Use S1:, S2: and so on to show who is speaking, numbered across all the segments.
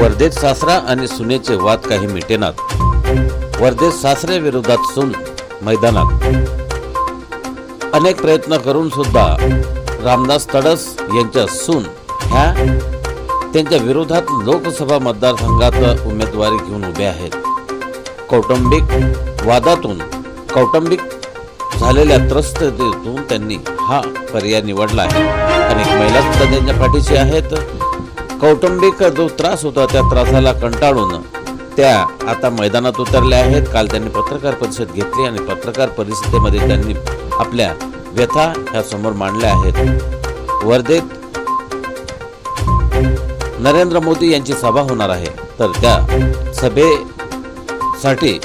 S1: वर्धेत सासरा आणि सुनेचे वाद काही मिटेनात वर्धेत सासरे विरोधात सून मैदानात. अनेक प्रयत्न करून सुद्धा रामदास तडस यांच्या सून ह्या त्यांच्या विरोधात लोकसभा मतदारसंघात उमेदवारी घेऊन उभे आहेत. कौटुंबिक वादातून कौटुंबिक झालेल्या त्रस्ततेतून त्यांनी हा पर्याय निवडला आहे. अनेक महिला सुद्धा त्यांच्या पाठीशी आहेत. कौटुंबिक जो त्रास होता त्या त्रासाला कंटाळून त्या आता मैदानात उतरल्या आहेत. काल त्यांनी पत्रकार परिषद घेतली आणि पत्रकार परिषदेमध्ये त्यांनी आपल्या व्यथा ह्या समोर मांडल्या आहेत. वर्धेत नरेंद्र मोदी यांची सभा होणार आहे. तर त्या सभेसाठी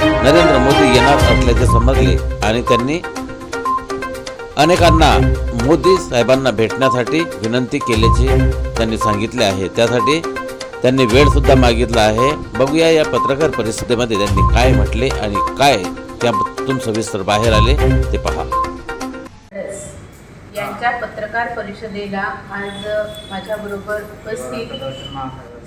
S1: नरेंद्र मोदी येणार असल्याचे समजले आणि त्यांनी अनेकांना मोदी साहेबांना भेटण्यासाठी विनंती केल्याचे त्यांनी सांगितले आहे. त्यासाठी त्यांनी वेळ सुद्धा मागितला आहे. बघूया या पत्रकार परिषदेमध्ये त्यांनी काय म्हटले आणि काय त्यातून सविस्तर बाहेर आले ते पहा.
S2: यांच्या पत्रकार परिषदेला आज माझ्याबरोबर उपस्थित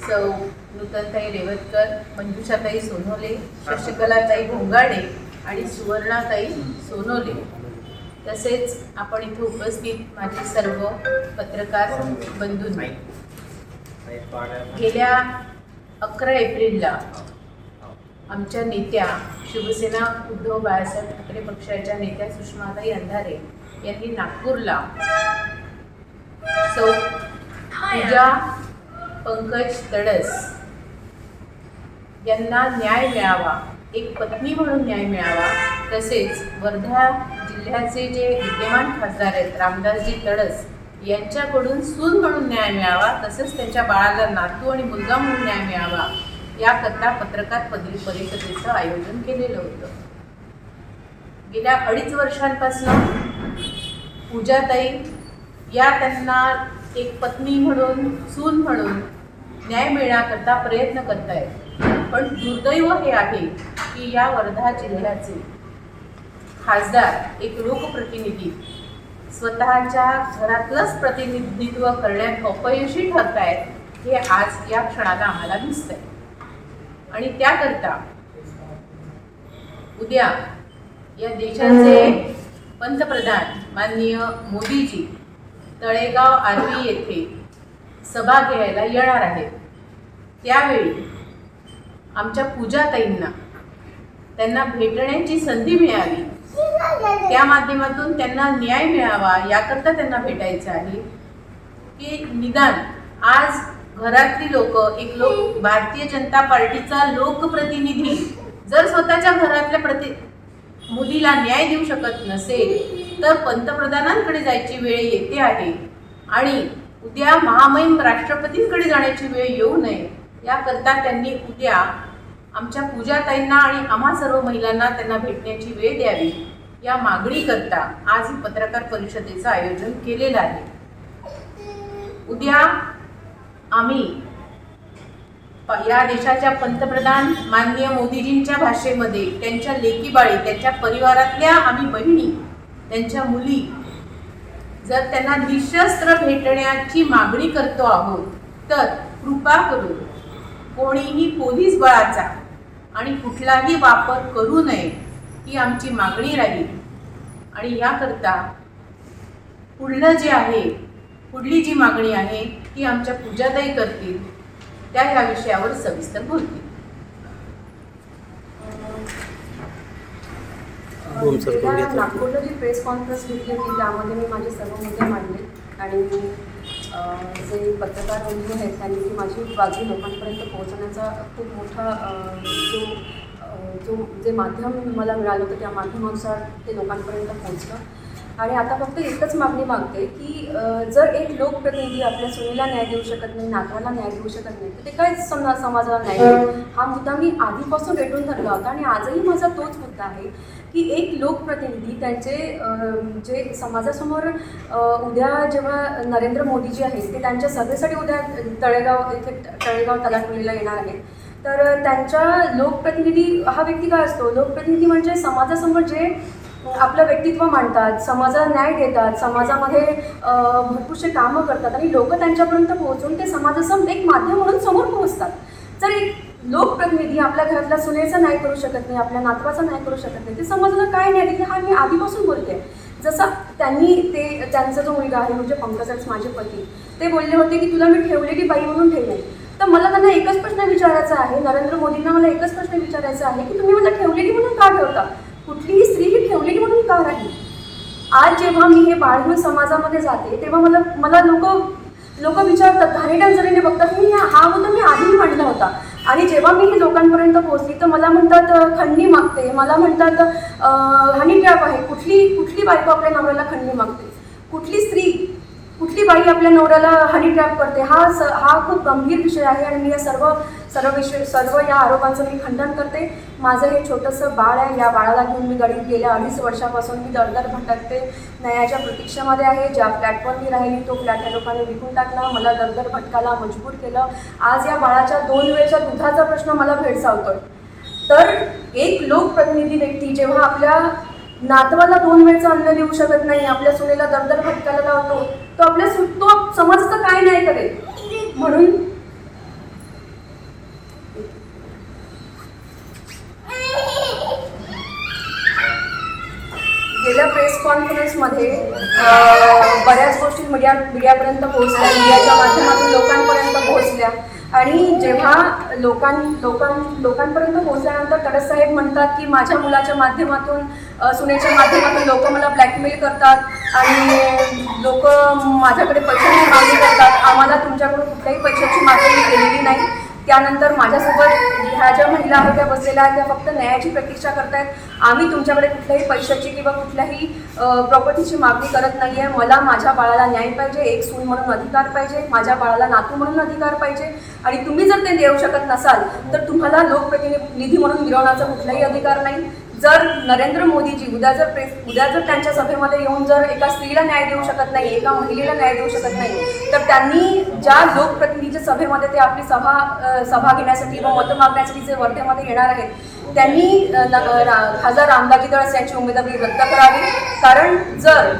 S2: सौ नूतनताई रेवतकर मंजुषाताई सोनोले शशिकलाताई भोंगाडे आणि सुवर्णाताई सोनोले. तसेच आपण इथे उपस्थित माझे सर्व पत्रकार बंधू गेल्या अकरा एप्रिलला आमच्या नेत्या शिवसेना उद्धव बाळासाहेब ठाकरे पक्षाच्या नेत्या सुषमाताई अंधारे यांनी नागपूरला सौ पूजा पंकज तडस यांना न्याय मिळावा एक पत्नी म्हणून न्याय मिळावा तसेच वर्धा जिल्ह्याचे जे विद्यमान खासदार आहेत रामदासजी तडस यांच्याकडून सून म्हणून न्याय मिळावा तसेच त्यांच्या बाळाला नातू आणि मुलगा म्हणून न्याय मिळावा याकरता पत्रकार पदवी परिषदेचं आयोजन केलेलं होतं. गेल्या अडीच वर्षांपासून पूजाताई या त्यांना एक पत्नी म्हणून सून म्हणून न्याय मिळण्याकरता प्रयत्न करतायत. पण दुर्दैव हे आहे की या वर्धा जिल्ह्याचे खासदार एक लोकप्रतिनिधी स्वतःच्या घरातलंच प्रतिनिधित्व करण्यात अपयशी ठरत आहेत हे आज या क्षणाला आम्हाला दिसतंय. आणि त्याकरता उद्या या देशाचे पंतप्रधान माननीय मोदीजी तळेगाव आर्वी येथे सभा घ्यायला येणार आहेत. त्यावेळी आमच्या पूजाताईंना त्यांना भेटण्याची संधी मिळाली. त्या माध्यमातून त्यांना न्याय मिळावा याकरता त्यांना भेटायचं आहे. की निदान आज घरातली लोक एक लोक भारतीय जनता पार्टीचा लोकप्रतिनिधी जर स्वतःच्या घरातल्या प्रति मुलीला न्याय देऊ शकत नसेल तर पंतप्रधानांकडे जायची वेळ येते आहे. आणि उद्या महामहिम राष्ट्रपतींकडे जाण्याची वेळ येऊ नये याकरता त्यांनी उद्या आमच्या पूजाताईंना आणि आम्हा सर्व महिलांना त्यांना भेटण्याची वेळ द्यावी. या मागणीकरता आज पत्रकार परिषदेचं आयोजन केलेलं आहे. उद्या आम्ही या देशाच्या पंतप्रधान माननीय मोदीजींच्या भाषेमध्ये त्यांच्या लेकीबाळी त्यांच्या परिवारातल्या आम्ही बहिणी त्यांच्या मुली जर त्यांना निशस्त्र भेटण्याची मागणी करतो आहोत तर कृपा करून कोणीही पोलीस बळाचा आणि कुठलाही वापर करू नये. ही आमची मागणी राहील. आणि याकरता पुढलं जे आहे पुढली जी मागणी आहे ती आमच्या पूजाताई करतील. त्या या विषयावर सविस्तर बोलतील.
S3: नागपूरला जी प्रेस कॉन्फरन्स घेतली. होती त्यामध्ये मी माझे सर्व मुद्दे मांडले. आणि जे पत्रकार बंधू आहेत त्यांनी ती माझी बाजू लोकांपर्यंत पोहोचवण्याचा खूप मोठा जो जो जे माध्यम मला मिळालं होतं त्या माध्यमानुसार ते लोकांपर्यंत पोहोचलं. आणि आता फक्त एकच मागणी मागते की जर एक लोकप्रतिनिधी आपल्या सुनेला न्याय देऊ शकत नाही नातवाला न्याय देऊ शकत नाही तर ते काहीच समजा समाजाला न्याय हा मुद्दा मी आधीपासून रेटून धरला होता आणि आजही माझा तोच मुद्दा आहे की एक लोकप्रतिनिधी त्यांचे जे समाजासमोर उद्या जेव्हा नरेंद्र मोदीजी आहेत ते त्यांच्या सभेसाठी उद्या तळेगाव इथे तळेगाव तलाटमुलीला येणार आहेत. तर त्यांच्या लोकप्रतिनिधी हा व्यक्ती काय असतो? लोकप्रतिनिधी म्हणजे समाजासमोर जे आपलं व्यक्तित्व मांडतात समाजाला न्याय देतात समाजामध्ये भरपूरसे कामं करतात आणि लोक त्यांच्यापर्यंत पोहोचून ते समाजासमोर एक माध्यम म्हणून समोर पोहोचतात. जर एक लोकप्रतिनिधी आपल्या घरातल्या सुनेचा न्याय करू शकत नाही आपल्या नातवाचा न्याय करू शकत नाही ते समाजाला काय न्याय देते हा मी आधीपासून बोलते. जसं त्यांनी ते त्यांचा जो मुलगा आहे म्हणजे पंकजच माझे पती ते बोलले होते की तुला मी ठेवलेली बाई म्हणून ठेवले. तर मला त्यांना एकच प्रश्न विचारायचा आहे. नरेंद्र मोदींना मला एकच प्रश्न विचारायचा आहे की तुम्ही मला ठेवलेली म्हणून का ठेवता? कुठलीही स्त्री ही ठेवलेली म्हणून का राहील? आज जेव्हा मी हे बाळ घेऊन समाजामध्ये जाते तेव्हा मला मला लोक लोक विचारतात घाणेट्या जरीने बघतात. मी हा मुद्दा मी आधीही मांडला होता. आणि जेव्हा मी हे लोकांपर्यंत पोहोचली तर मला म्हणतात खंडणी मागते. मला म्हणतात हनी ट्रॅप आहे. कुठली कुठली बायको आपल्या नवऱ्याला खंडणी मागते? कुठली स्त्री कुठली बाई आपल्या नवऱ्याला हनी ट्रॅप करते? हा स हा खूप गंभीर विषय आहे आणि मी या सर्व सर्व विषय सर्व या आरोपांचं मी खंडन करते. माझं हे छोटंसं बाळ आहे या बाळाला घेऊन मी गडीत गेल्या अडीच वर्षापासून मी दरदर भटकते. न्यायाच्या प्रतीक्षेमध्ये आहे ज्या फ्लॅटवर मी राहिली तो फ्लॅट या लोकांनी विकून टाकला मला दरदर भटकायला मजबूर केलं. आज या बाळाच्या दोन वेळच्या दुधाचा प्रश्न मला भेडसावतोय. तर एक लोकप्रतिनिधी व्यक्ती जेव्हा आपल्या नातवाला दोन वेळचं अन्न देऊ शकत नाही आपल्या सुनेला दरदर भटकायला लावतो तो आपल्या सु तो समजतं काय नाही करेल म्हणून गेल्या प्रेस कॉन्फरन्समध्ये बऱ्याच गोष्टी मीडिया मीडियापर्यंत पोहोचल्या मीडियाच्या माध्यमातून लोकांपर्यंत पोहोचल्या. आणि जेव्हा लोकां लोकां लोकांपर्यंत पोहोचल्यानंतर कडस साहेब म्हणतात की माझ्या मुलाच्या माध्यमातून सुनेच्या माध्यमातून लोक मला ब्लॅकमेल करतात आणि लोक माझ्याकडे पैशाची मागणी करतात आम्हाला तुमच्याकडून कुठल्याही पैशाची मागणी केलेली नाही. त्यानंतर माझ्यासोबत ह्या ज्या महिला आहेत त्या बसलेल्या आहेत त्या फक्त न्यायाची प्रतीक्षा करतायत. आम्ही तुमच्याकडे कुठल्याही पैशाची किंवा कुठल्याही प्रॉपर्टीची मागणी करत नाही आहे मला माझ्या बाळाला न्याय पाहिजे एक सून म्हणून अधिकार पाहिजे माझ्या बाळाला नातू म्हणून अधिकार पाहिजे. आणि तुम्ही जर ते देऊ शकत नसाल तर तुम्हाला लोकप्रतिनिधी म्हणून मिळवण्याचा कुठलाही अधिकार नाही. जर नरेंद्र मोदीजी उद्या जर प्रेस उद्या जर त्यांच्या सभेमध्ये येऊन जर एका स्त्रीला न्याय देऊ शकत नाही एका महिलेला न्याय देऊ शकत नाही तर त्यांनी ज्या लोकप्रतिनिधीच्या सभेमध्ये ते आपली सभा सभा घेण्यासाठी व मतं मागण्यासाठी जे वर्धेमध्ये येणार आहेत त्यांनी खासदार रामदाजी दळस यांची उमेदवारी रद्द करावी. कारण जर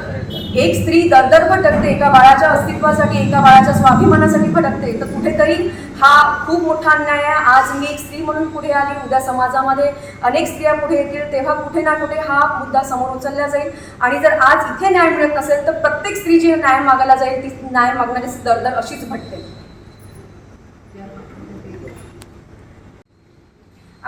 S3: एक स्त्री दरदर भटकते एका बाळाच्या अस्तित्वासाठी एका बाळाच्या स्वाभिमानासाठी भटकते तर कुठेतरी हा खूप मोठा अन्याय आहे. आज मी एक स्त्री म्हणून पुढे आली उद्या समाजामध्ये अनेक स्त्रिया पुढे येतील तेव्हा कुठे ना कुठे हा मुद्दा समोर उचलला जाईल. आणि जर आज इथे न्याय मिळत नसेल तर प्रत्येक स्त्री जी न्याय मागायला जाईल ती न्याय मागणारी दरदर अशीच भटते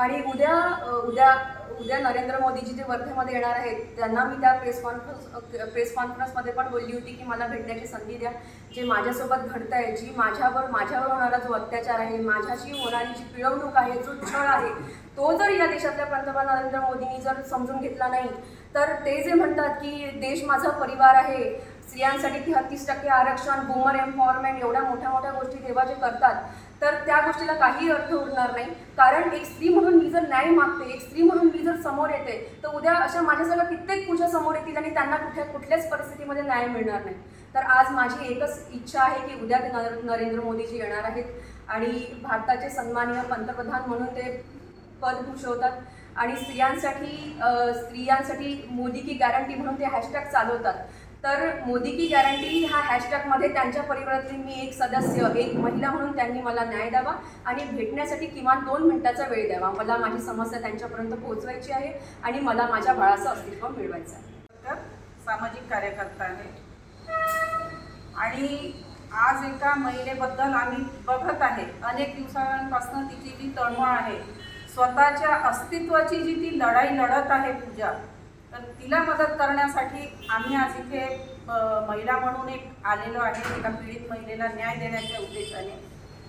S3: आणि उद्या उद्या उद्या नरेंद्र मोदीजी जे वर्धेमध्ये येणार आहेत त्यांना मी त्या प्रेस कॉन्फरन्स प्रेस कॉन्फरन्समध्ये पण बोलली होती की मला भेटण्याची संधी द्या. जे माझ्यासोबत घडत आहे जी माझ्यावर माझ्यावर होणारा जो अत्याचार आहे माझ्याशी होणारी जी पिळवणूक आहे जो छळ आहे तो जर या देशातल्या पंतप्रधान नरेंद्र मोदींनी जर समजून घेतला नाही तर ते जे म्हणतात की देश माझा परिवार आहे स्त्रियांसाठी तेहतीस टक्के आरक्षण बुमर एम्पॉवरमेंट एवढ्या मोठ्या मोठ्या गोष्टी तेव्हा जे करतात तर त्या गोष्टीला काही अर्थ उरणार नाही. कारण एक स्त्री म्हणून मी जर न्याय मागते एक स्त्री म्हणून मी जर समोर येते तर उद्या अशा माझ्यासारख्या कित्येक पूजा समोर येतील आणि त्यांना कुठल्या कुठल्याच परिस्थितीमध्ये न्याय मिळणार नाही. तर आज माझी एकच इच्छा आहे की उद्या ते नर- नरेंद्र मोदीजी येणार आहेत आणि भारताचे सन्माननीय पंतप्रधान म्हणून ते पद भूषवतात आणि स्त्रियांसाठी स्त्रियांसाठी मोदी की गॅरंटी म्हणून ते हॅशटॅग चालवतात. तर मोदी की गॅरंटी हा हॅशटॅगमध्ये त्यांच्या परिवारातली मी एक सदस्य एक महिला म्हणून त्यांनी मला न्याय द्यावा आणि भेटण्यासाठी किमान दोन मिनिटाचा वेळ द्यावा. मला माझी समस्या त्यांच्यापर्यंत पोहोचवायची आहे आणि मला माझ्या बाळाचं अस्तित्व मिळवायचं आहे.
S4: तर सामाजिक कार्यकर्ता आहे. आणि आज एका महिलेबद्दल आम्ही बघत आहे. अनेक दिवसांपासून तिची जी तळमळ आहे स्वतःच्या अस्तित्वाची जी ती लढाई लढत आहे पूजा तर तिला मदत करण्यासाठी आम्ही आज इथे महिला म्हणून एक आलेलो आहे एका पीडित महिलेला न्याय देण्याच्या उद्देशाने.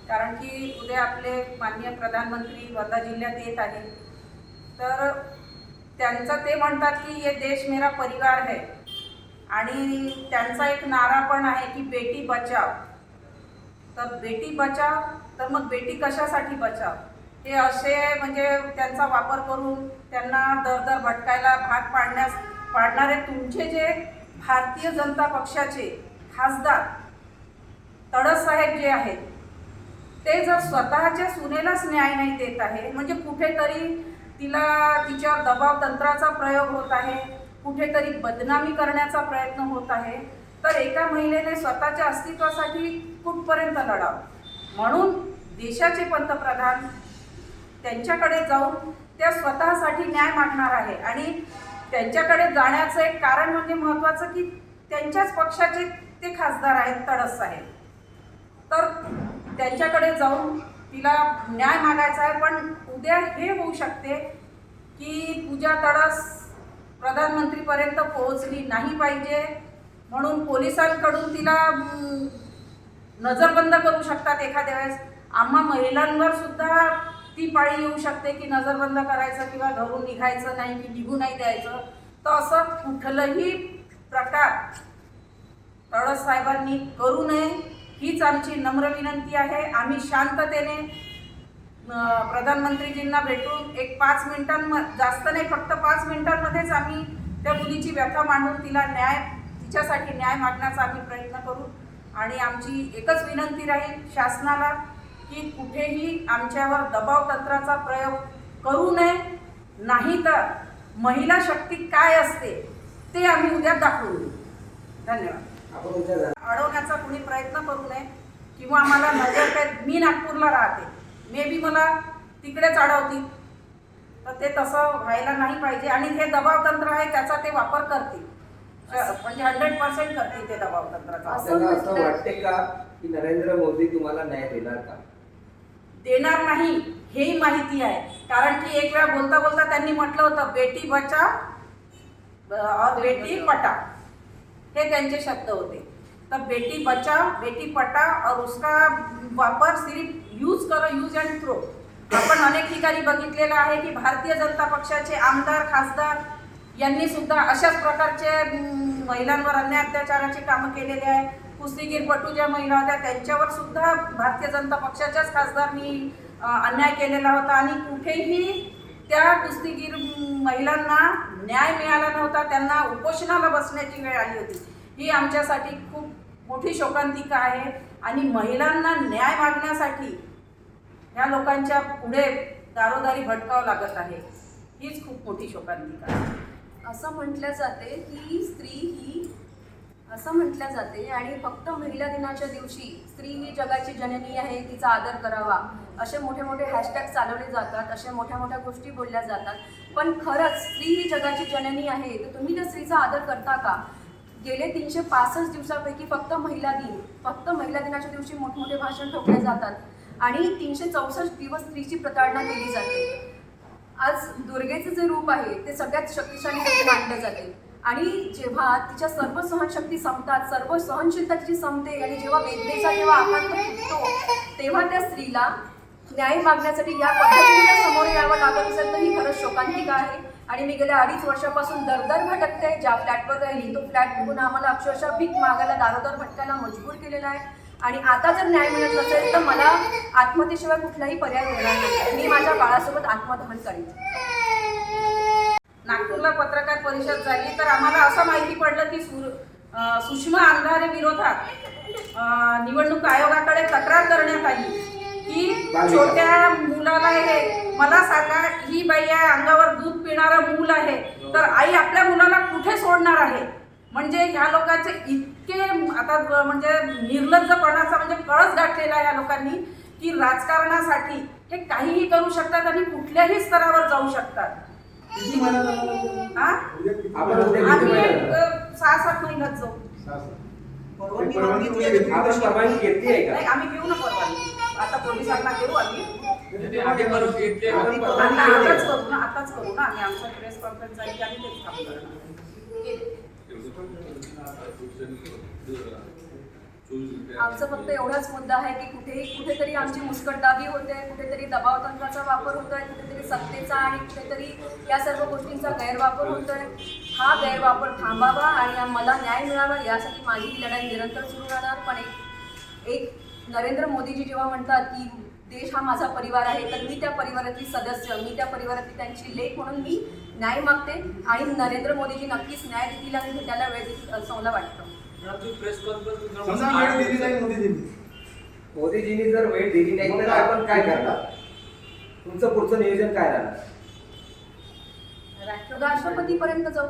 S4: कारण की उद्या आपले माननीय प्रधानमंत्री वर्धा जिल्ह्यात येत आहे तर त्यांचं ते म्हणतात की ये देश मेरा परिवार है. आणि त्यांचा एक नारा पण आहे की बेटी बचाव तर बेटी बचाव तर मग बेटी कशासाठी बचाव हे असे म्हणजे त्यांचा वापर करून त्यांना दर दर भटकायला भाग पाडण्यास पाडणारे तुमचे जे भारतीय जनता पक्षाचे खासदार तडससाहेब जे आहेत ते जर स्वतःच्या सुनेलाच न्याय नाही देत आहे म्हणजे कुठेतरी तिला तिच्यावर दबाव तंत्राचा प्रयोग होत आहे कुठेतरी बदनामी करण्याचा प्रयत्न होत आहे तर एका महिलेने स्वतःच्या अस्तित्वासाठी कुठपर्यंत लढावं? म्हणून देशाचे पंतप्रधान त्यांच्याकडे जाऊन त्या स्वतःसाठी न्याय मागणार आहे. आणि त्यांच्याकडे जाण्याचं एक कारण म्हणजे महत्त्वाचं की त्यांच्याच पक्षाचे ते खासदार आहेत तडस आहेत तर त्यांच्याकडे जाऊन तिला न्याय मागायचा आहे पण उद्या हे होऊ शकते की पूजा तडस प्रधानमंत्रीपर्यंत पोहोचली नाही पाहिजे म्हणून पोलिसांकडून तिला नजरबंद करू शकतात एखाद्या वेळेस. आम्हा महिलांवर सुद्धा ती पाळी येऊ शकते की नजरबंद करायचं किंवा घरून निघायचं नाही की निघू नाही द्यायचं. तर असं कुठलंही प्रकार तळस साहेबांनी करू नये. हीच आमची नम्र विनंती आहे. आम्ही शांततेने प्रधानमंत्रीजींना भेटून एक पाच मिनिटांम जास्त नाही फक्त पाच मिनिटांमध्येच आम्ही त्या मुलीची व्यथा मांडून तिला न्याय तिच्यासाठी न्याय मागण्याचा आम्ही प्रयत्न करू. आणि आमची एकच विनंती राहील शासनाला की कुठेही आमच्यावर दबाव तंत्राचा प्रयोग करू नये नाही तर महिला शक्ती काय असते ते आम्ही उद्या दाखवू. धन्यवाद. अडवण्याचा कुणी प्रयत्न करू नये किंवा आम्हाला नजर काय मी नागपूरला राहते. मे बी मला तिकडेच अडवतील. तर ते तसं व्हायला नाही पाहिजे. आणि हे दबाव तंत्र आहे त्याचा ते वापर करतील. म्हणजे हंड्रेड पर्सेंट करतील ते दबाव तंत्राचा
S5: असं वाटते का की नरेंद्र मोदी तुम्हाला न्याय देणार का?
S4: देणार नाही हेही माहिती आहे. कारण की एक वेळा बोलता बोलता त्यांनी म्हटलं होतं बेटी बचाव और बेटी पटा. हे त्यांचे शब्द होते. तर बेटी बचाव बेटी पटा और उसका वापर सिर्फ यूज करो यूज अँड थ्रो आपण अनेक ठिकाणी बघितलेलं आहे की भारतीय जनता पक्षाचे आमदार खासदार यांनी सुद्धा अशाच प्रकारचे महिलांवर अन्याय अत्याचाराची कामं केलेली आहे. कुस्तीगीरपटू ज्या महिला होत्या त्यांच्यावर सुद्धा भारतीय जनता पक्षाच्याच खासदारांनी अन्याय केलेला होता आणि कुठेही त्या कुस्तीगीर महिलांना न्याय मिळाला नव्हता त्यांना उपोषणाला बसण्याची वेळ आली होती. ही आमच्यासाठी खूप मोठी शोकांतिका आहे आणि महिलांना न्याय मागण्यासाठी ह्या लोकांच्या पुढे दारोदारी भटकावं लागत आहे. हीच खूप मोठी शोकांतिका आहे.
S3: असं म्हटलं जाते की स्त्री ही असं म्हटलं जाते. आणि फक्त महिला दिनाच्या दिवशी स्त्री ही जगाची जननी आहे तिचा आदर करावा. असे मोठे मोठे हॅशटॅग चालवले जातात अशा मोठ्या मोठ्या गोष्टी बोलल्या जातात. पण खरंच स्त्री ही जगाची जननी आहे तर तुम्ही त्या स्त्रीचा आदर करता का? गेले तीनशे पासष्ट दिवसापैकी फक्त महिला दिन फक्त महिला दिनाच्या दिवशी मोठमोठे भाषण ठोकले जातात. आणि तीनशे चौसष्ट दिवस स्त्रीची प्रताडणा केली जाते. आज दुर्गेचं जे रूप आहे ते सगळ्यात शक्तिशाली मानलं जाते. आणि जेव्हा तिच्या सर्व सहनशक्ती संपतात सर्व सहनशीलता तिची संपते आणि जेव्हा वेदनेचा जेव्हा आघात फुटतो तेव्हा त्या स्त्रीला न्याय मागण्यासाठी या पद्धतीने समोर यावं लागत असेल तर ही खरंच शोकांतिका आहे. आणि मी गेल्या अडीच वर्षापासून दरदर भटकते ज्या फ्लॅटवर राहिली तो फ्लॅट बघून आम्हाला अक्षरशः भीक मागायला दारोदार भटकायला मजबूर केलेला आहे. आणि आता जर न्याय मिळत नसेल तर मला आत्महत्येशिवाय कुठलाही पर्याय उरणार नाही. मी माझ्या बाळासोबत आत्मदहन करेन.
S4: नागपूरला पत्रकार परिषद झाली तर आम्हाला असं माहिती पडलं की सुषमा अंधारे विरोधात निवडणूक आयोगाकडे तक्रार करण्यात आली की छोट्या मुलाला हे मला सांगा ही बाई आहे अंगावर दूध पिणारं मूल आहे. तर आई आपल्या मुलाला कुठे सोडणार आहे? म्हणजे ह्या लोकांचे इतके आता म्हणजे निर्लज्जपणाचा म्हणजे कळस गाठलेला आहे या लोकांनी की राजकारणासाठी हे काहीही करू शकतात आणि कुठल्याही स्तरावर जाऊ शकतात. हा?
S5: आपण उद्या
S4: आम्ही
S5: किती
S4: एक,
S5: महिन्यात?
S4: अ, सहा सात महिन्यात जाऊ.
S5: आपण परवानगी घेतली आहे
S4: नाही
S5: का
S4: आम्ही घेऊ ना परवानगी. आता पोलिसांना देऊ आम्ही.
S5: आपण परवानगी
S4: आता
S5: घेतली
S4: आताच
S5: आहे.
S4: करू ना आताच करू ना आम्ही. आमचा प्रेस कॉन्फरन्स झाली आम्ही तेच काम करणार.
S3: आमचा फक्त एवढाच मुद्दा आहे की कुठेही कुठेतरी आमची मुस्कटदाबी होते कुठेतरी दबाव तंत्राचा वापर होतोय कुठेतरी सत्तेचा आणि कुठेतरी या सर्व गोष्टींचा गैरवापर होतोय. हा गैरवापर थांबावा आणि मला न्याय मिळावा यासाठी माझी ही लढाई निरंतर सुरू राहणार. पण एक एक नरेंद्र मोदीजी जेव्हा म्हणतात की देश हा माझा परिवार आहे तर मी त्या परिवारातली सदस्य मी त्या परिवारातली त्यांची लेख म्हणून मी न्याय मागते आणि नरेंद्र मोदीजी नक्कीच न्याय देतील आणि त्याला वेळ देतील असं मला वाटतं.
S6: समजा वेळ दिली नाही मोदीजींनी
S5: मोदीजींनी जर वेळ दिली नाही तर आपण काय करणार? तुमचं पुढचं नियोजन काय राहणार?
S3: राष्ट्रपतीपर्यंत जाऊ.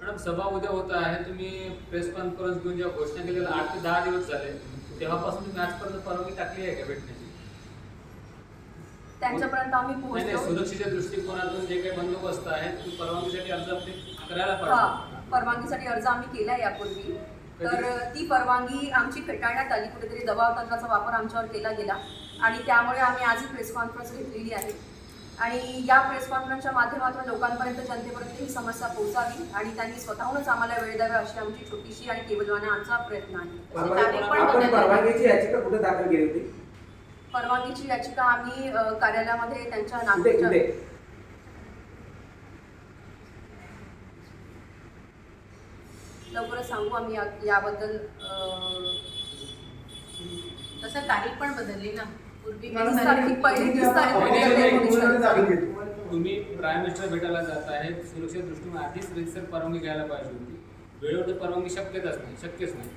S7: मॅडम सभा उद्या होत आहे. तुम्ही प्रेस कॉन्फरन्स घेऊन जेव्हा घोषणा केलेल्या आठ ते दहा दिवस झाले. तेव्हापासून तुम्ही आजपर्यंत परवानगी टाकली आहे का भेटण्याची?
S3: त्यांच्यापर्यंत आम्ही
S7: नाही नाही
S3: पोहोचलो
S7: सुरक्षेच्या दृष्टिकोनातून जे काही बंदोबस्त आहे तुम्ही परवानगीसाठी अर्ज आपले करायला पाहिजे.
S3: परवानगीसाठी अर्ज आम्ही केला यापूर्वी. तर ती परवानगी आमची फेटाळण्यात आली कुठेतरी दबाव तंत्राचा वापर आमच्यावर केला गेला. आणि त्यामुळे आम्ही आज ही प्रेस कॉन्फरन्स घेतलेली आहे. आणि या प्रेस कॉन्फरन्सच्या माध्यमातून लोकांपर्यंत जनतेपर्यंत ही समस्या पोहोचावी आणि त्यांनी स्वतःहूनच आम्हाला वेळ द्यावा अशी आमची छोटीशी आणि केवलवाने आमचा प्रयत्न आहे.
S5: परवानगीची याचिका
S3: आम्ही कार्यालयामध्ये त्यांच्या
S5: कुठे
S3: नागपूरच्या
S5: कुठे
S3: लवकरच सांगू आम्ही या- याबद्दल
S2: तसं तारीख पण बदलली ना पूर्वी
S3: वीस तारीख पहिली
S7: नाही, नाही, नाही,
S6: केली.
S7: तुम्ही प्राईम मिनिस्टर भेटायला जात आहे सुरक्षेच्या दृष्टीने आधीच रितसर परवानगी घ्यायला पाहिजे होती वेळेवर तर परवानगी शक्यताच नाही शक्यच नाही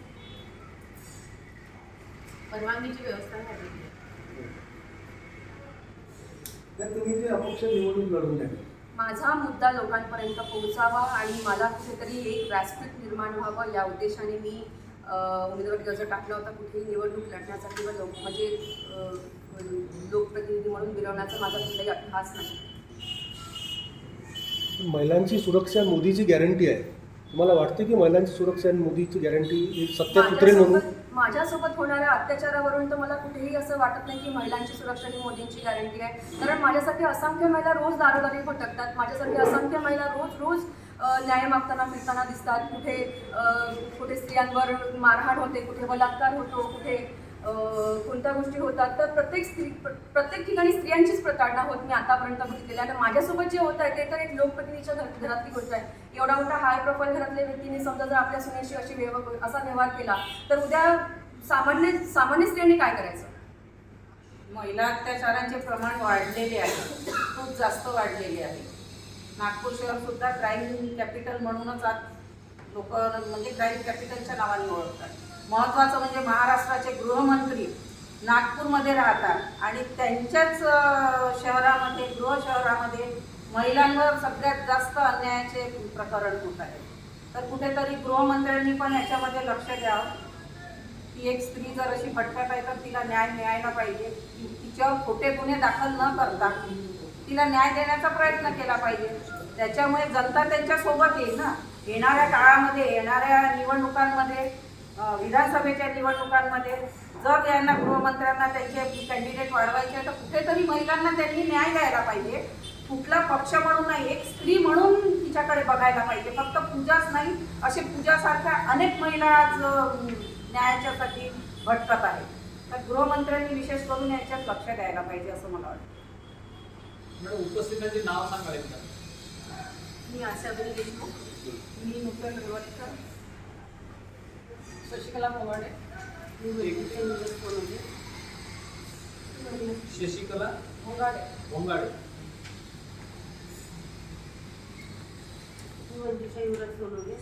S2: परवानगीची व्यवस्था.
S6: तर तुम्ही जे अपक्ष निवडणूक लढून द्या
S3: माझा मुद्दा लोकांपर्यंत पोहोचावा आणि मला कुठेतरी एक व्यासपीठ निर्माण व्हावं या उद्देशाने मी उमेदवारी अर्ज टाकला होता कुठेही निवडणूक लढण्याचा किंवा लोक म्हणजे लोकप्रतिनिधी म्हणून मिरवण्याचा माझा कुठलाही अट्टहास नाही.
S8: महिलांची सुरक्षा मोदीची गॅरंटी आहे. तुम्हाला वाटते की महिलांची सुरक्षा आणि मोदीची गॅरंटी सत्यात उतरेल म्हणून?
S3: माझ्यासोबत होणाऱ्या अत्याचारावरून तर मला कुठेही असं वाटत नाही की महिलांची सुरक्षा ही मोदींची गॅरंटी आहे. कारण माझ्यासाठी असंख्य महिला रोज दारोदारी भटकतात. माझ्यासाठी असंख्य महिला रोज रोज न्याय मागताना फिरताना दिसतात. कुठे कुठे स्त्रियांवर मारहाण होते कुठे बलात्कार होतो कुठे कोणत्या गोष्टी होतात तर प्रत्येक स्त्री प्र- प्रत्येक ठिकाणी स्त्रियांचीच प्रताडणा होत मी आतापर्यंत बघितलेली. आणि माझ्यासोबत जे होत आहे ते तर एक लोकप्रतिनिधीच्या घर- घरातली गोष्ट आहे. एवढा मोठा हाय प्रोफाईल घरातल्या व्यक्तीने समजा जर आपल्या सुनेशी अशी व्यवहार असा व्यवहार केला तर उद्या सामान्य सामान्य स्त्रियांनी काय करायचं?
S4: महिला अत्याचारांचे प्रमाण वाढलेले आहे. खूप जास्त वाढलेले आहे. नागपूर शहर सुद्धा क्राईम कॅपिटल म्हणूनच आज लोक म्हणजे क्राईम कॅपिटलच्या नावाने ओळखतात. महत्त्वाचं म्हणजे महाराष्ट्राचे गृहमंत्री नागपूरमध्ये राहतात आणि त्यांच्याच शहरामध्ये गृह शहरामध्ये महिलांवर सगळ्यात जास्त अन्यायाचे प्रकरण होत आहे. तर कुठेतरी गृहमंत्र्यांनी पण याच्यामध्ये लक्ष द्यावं. की एक स्त्री जर अशी भटकत आहे तर तिला न्याय मिळायला पाहिजे. तिच्यावर खोटे गुन्हे दाखल न करता तिला न्याय देण्याचा प्रयत्न केला पाहिजे. त्याच्यामुळे जनता त्यांच्यासोबत येईल ना? येणाऱ्या काळामध्ये येणाऱ्या निवडणुकांमध्ये विधानसभेच्या निवडणुकांमध्ये जर यांना गृहमंत्र्यांना त्यांचे कॅन्डिडेट वाढवायचे आहे तर कुठेतरी महिलांना त्यांनी न्याय द्यायला पाहिजे. कुठला पक्ष म्हणून नाही एक स्त्री म्हणून तिच्याकडे बघायला पाहिजे. फक्त पूजाच नाही असे पूजासारख्या अनेक महिला आज न्यायाच्यासाठी भटकत आहेत. तर गृहमंत्र्यांनी विशेष करून याच्यात लक्ष द्यायला पाहिजे असं मला वाटतं.
S7: मॅडम उपस्थितांचे नाव सांगाल एकदा
S3: मी आशाबरी देशमुख मी नुकरण हिरवटकर शशिकला मोवाडे मी निलेश कोलंबे.
S7: शशिकला
S3: मोगाडे.
S7: भोंगाडे
S3: मी वैद्यकीय युवराज सोनवणे.